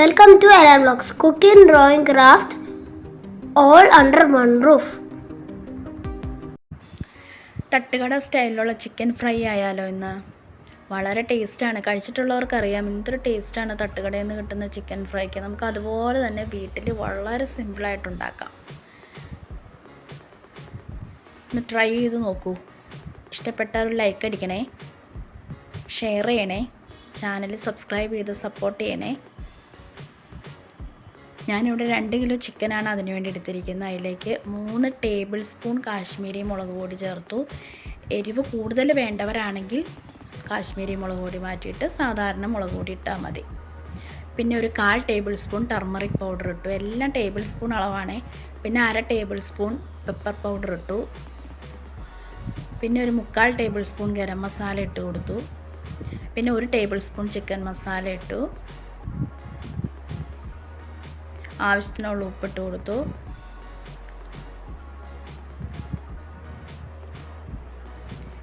Welcome to LM Vlogs Cooking, Drawing, Craft, all under one roof. തട്ടുകട സ്റ്റൈലിലുള്ള chicken fry ആയാലോ ഇന്ന്? വളരെ ടേസ്റ്റാണ് കഴിച്ചിട്ടുള്ളവർക്കറിയാം എന്തൊരു ടേസ്റ്റാണ് തട്ടുകടയിൽ നിന്ന് കിട്ടുന്ന ചിക്കൻ ഫ്രൈക്ക് നമുക്ക് അതുപോലെ തന്നെ വീട്ടിൽ വളരെ സിമ്പിളായിട്ട് ഉണ്ടാക്കാം. ഒന്ന് ട്രൈ ചെയ്ത് നോക്കൂ. ഇഷ്ടപ്പെട്ട ഒരു ലൈക്ക് അടിക്കണേ. ഷെയർ ചെയ്യണേ. ചാനൽ സബ്സ്ക്രൈബ് ചെയ്ത് സപ്പോർട്ട് ചെയ്യണേ. ഞാനിവിടെ രണ്ട് കിലോ ചിക്കനാണ് അതിന് വേണ്ടി എടുത്തിരിക്കുന്നത്. അതിലേക്ക് മൂന്ന് ടേബിൾ സ്പൂൺ കാശ്മീരി മുളക് പൊടി ചേർത്തു. എരിവ് കൂടുതൽ വേണ്ടവരാണെങ്കിൽ കാശ്മീരി മുളക് പൊടി മാറ്റിയിട്ട് സാധാരണ മുളക് പൊടി ഇട്ടാൽ മതി. പിന്നെ ഒരു കാൽ ടേബിൾ സ്പൂൺ ടർമറിക് പൗഡർ ഇട്ടു. എല്ലാം ടേബിൾ സ്പൂൺ അളവാണ്. പിന്നെ അര ടേബിൾ സ്പൂൺ പെപ്പർ പൗഡർ ഇട്ടു. പിന്നെ ഒരു മുക്കാൽ ടേബിൾ സ്പൂൺ ഗരം മസാല ഇട്ട് കൊടുത്തു. പിന്നെ ഒരു ടേബിൾ സ്പൂൺ ചിക്കൻ മസാല ഇട്ടു. ആവശ്യത്തിനുള്ള ഉപ്പിട്ട് കൊടുത്തു.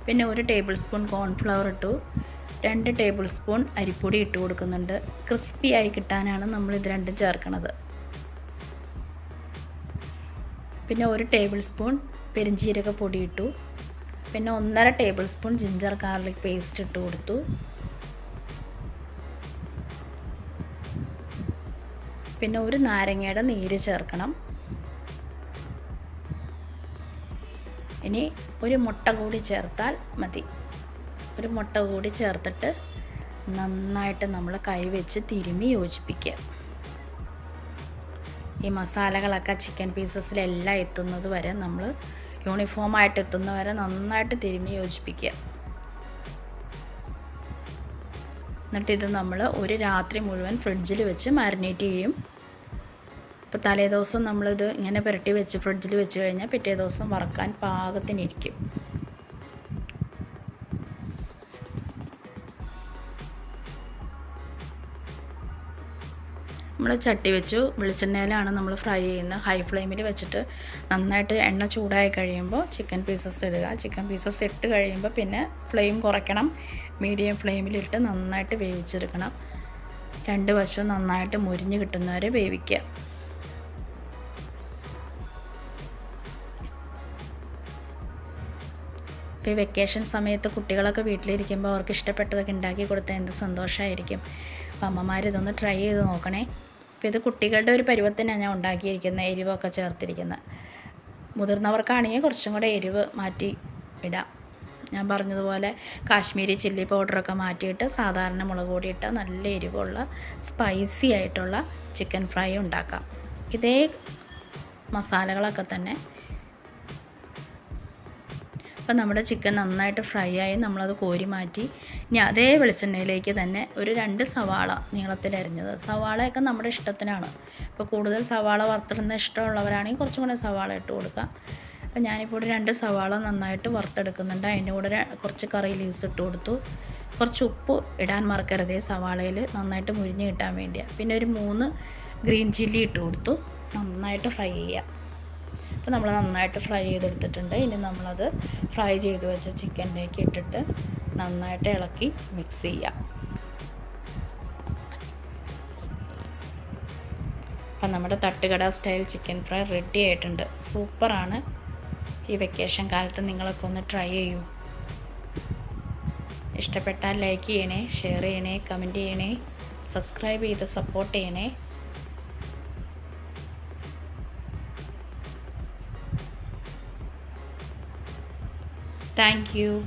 പിന്നെ ഒരു ടേബിൾ സ്പൂൺ കോൺഫ്ലവർ ഇട്ടു. രണ്ട് ടേബിൾ സ്പൂൺ അരിപ്പൊടി ഇട്ട് കൊടുക്കുന്നുണ്ട്. ക്രിസ്പി ആയി കിട്ടാനാണ് നമ്മൾ ഇത് രണ്ടും ചേർക്കുന്നത് പിന്നെ ഒരു ടേബിൾ സ്പൂൺ പെരിഞ്ചീരക പൊടി ഇട്ടു. പിന്നെ ഒന്നര tablespoon ginger garlic paste ഇട്ട് കൊടുത്തു. പിന്നെ ഒരു നാരങ്ങയുടെ നീര് ചേർക്കണം. ഇനി ഒരു മുട്ട കൂടി ചേർത്താൽ മതി. ഒരു മുട്ട കൂടി ചേർത്തിട്ട് നന്നായിട്ട് നമ്മൾ കൈവച്ച് തിരുമ്മി യോജിപ്പിക്കുക. ഈ മസാലകളൊക്കെ ചിക്കൻ പീസസിലെല്ലാം എത്തുന്നത് വരെ നമ്മൾ യൂണിഫോമായിട്ട് എത്തുന്ന വരെ നന്നായിട്ട് തിരുമ്മി യോജിപ്പിക്കുക. എന്നിട്ട് ഇത് നമ്മൾ ഒരു രാത്രി മുഴുവൻ ഫ്രിഡ്ജിൽ വെച്ച് മാരിനേറ്റ് ചെയ്യും. അപ്പോൾ തലേദിവസം നമ്മളിത് ഇങ്ങനെ പുരട്ടി വെച്ച് ഫ്രിഡ്ജിൽ വെച്ച് കഴിഞ്ഞാൽ പിറ്റേ ദിവസം വറക്കാൻ പാകത്തിനിരിക്കും നമ്മൾ ചട്ടി വെച്ചു. വെളിച്ചെണ്ണയിലാണ് നമ്മൾ ഫ്രൈ ചെയ്യുന്നത്. ഹൈ ഫ്ലെയിമിൽ വെച്ചിട്ട് നന്നായിട്ട് എണ്ണ ചൂടായി കഴിയുമ്പോൾ ചിക്കൻ പീസസ് ഇടുക. ചിക്കൻ പീസസ് ഇട്ട് കഴിയുമ്പോൾ പിന്നെ ഫ്ലെയിം കുറയ്ക്കണം. മീഡിയം ഫ്ലെയിമിലിട്ട് നന്നായിട്ട് വേവിച്ചെടുക്കണം. രണ്ട് വശവും നന്നായിട്ട് മുരിഞ്ഞ് കിട്ടുന്നവരെ വേവിക്കുക. ഇപ്പോൾ ഈ വെക്കേഷൻ സമയത്ത് കുട്ടികളൊക്കെ വീട്ടിലിരിക്കുമ്പോൾ അവർക്ക് ഇഷ്ടപ്പെട്ടതൊക്കെ ഉണ്ടാക്കി കൊടുത്താൽ എന്ത് സന്തോഷമായിരിക്കും അപ്പോൾ അമ്മമാരിതൊന്ന് ട്രൈ ചെയ്ത് നോക്കണേ. അപ്പോൾ ഇത് കുട്ടികളുടെ ഒരു പരുവത്തിനാണ് ഞാൻ ഉണ്ടാക്കിയിരിക്കുന്നത് എരിവൊക്കെ ചേർത്തിരിക്കുന്നത്. മുതിർന്നവർക്കാണെങ്കിൽ കുറച്ചും കൂടെ എരിവ് മാറ്റി ഇടാം. ഞാൻ പറഞ്ഞതുപോലെ കാശ്മീരി ചില്ലി പൗഡറൊക്കെ മാറ്റിയിട്ട് സാധാരണ മുളക് കൂടിയിട്ട് നല്ല എരിവുള്ള സ്പൈസി ആയിട്ടുള്ള ചിക്കൻ ഫ്രൈ ഉണ്ടാക്കാം. ഇതേ മസാലകളൊക്കെ തന്നെ അപ്പം നമ്മുടെ ചിക്കൻ നന്നായിട്ട് ഫ്രൈ ആയി നമ്മളത് കോരി മാറ്റി ഇനി അതേ വെളിച്ചെണ്ണയിലേക്ക് തന്നെ ഒരു രണ്ട് സവാള നീളത്തിലരിഞ്ഞത് സവാളയൊക്കെ നമ്മുടെ ഇഷ്ടത്തിനാണ്. ഇപ്പോൾ കൂടുതൽ സവാള വറുത്തിടുന്ന ഇഷ്ടമുള്ളവരാണെങ്കിൽ കുറച്ചും കൂടെ സവാള ഇട്ട് കൊടുക്കാം. അപ്പോൾ ഞാനിപ്പോൾ ഒരു രണ്ട് സവാള നന്നായിട്ട് വറുത്തെടുക്കുന്നുണ്ട്. അതിന്റെ കൂടെ കുറച്ച് കറി ലീവ്സ് ഇട്ട് കൊടുത്തു. കുറച്ച് ഉപ്പ് ഇടാൻ മറക്കരുത് സവാളയിൽ നന്നായിട്ട് മുരിഞ്ഞ് കിട്ടാൻ വേണ്ടിയാണ്. പിന്നെ ഒരു മൂന്ന് ഗ്രീൻ ചില്ലി ഇട്ട് കൊടുത്തു. നന്നായിട്ട് ഫ്രൈ ചെയ്യുക. അപ്പോൾ നമ്മൾ നന്നായിട്ട് ഫ്രൈ ചെയ്തെടുത്തിട്ടുണ്ട്. ഇനി നമ്മളത് ഫ്രൈ ചെയ്ത് വെച്ച ചിക്കനിലേക്ക് ഇട്ടിട്ട് നന്നായിട്ട് ഇളക്കി മിക്സ് ചെയ്യാം. അപ്പം നമ്മുടെ തട്ടുകട സ്റ്റൈൽ ചിക്കൻ ഫ്രൈ റെഡി ആയിട്ടുണ്ട്. സൂപ്പറാണ് ഈ വെക്കേഷൻ കാലത്ത് നിങ്ങളൊക്കെ ഒന്ന് ട്രൈ ചെയ്യൂ. ഇഷ്ടപ്പെട്ടാൽ ലൈക്ക് ചെയ്യണേ ഷെയർ ചെയ്യണേ കമന്റ് ചെയ്യണേ സബ്സ്ക്രൈബ് ചെയ്ത് സപ്പോർട്ട് ചെയ്യണേ. Thank you.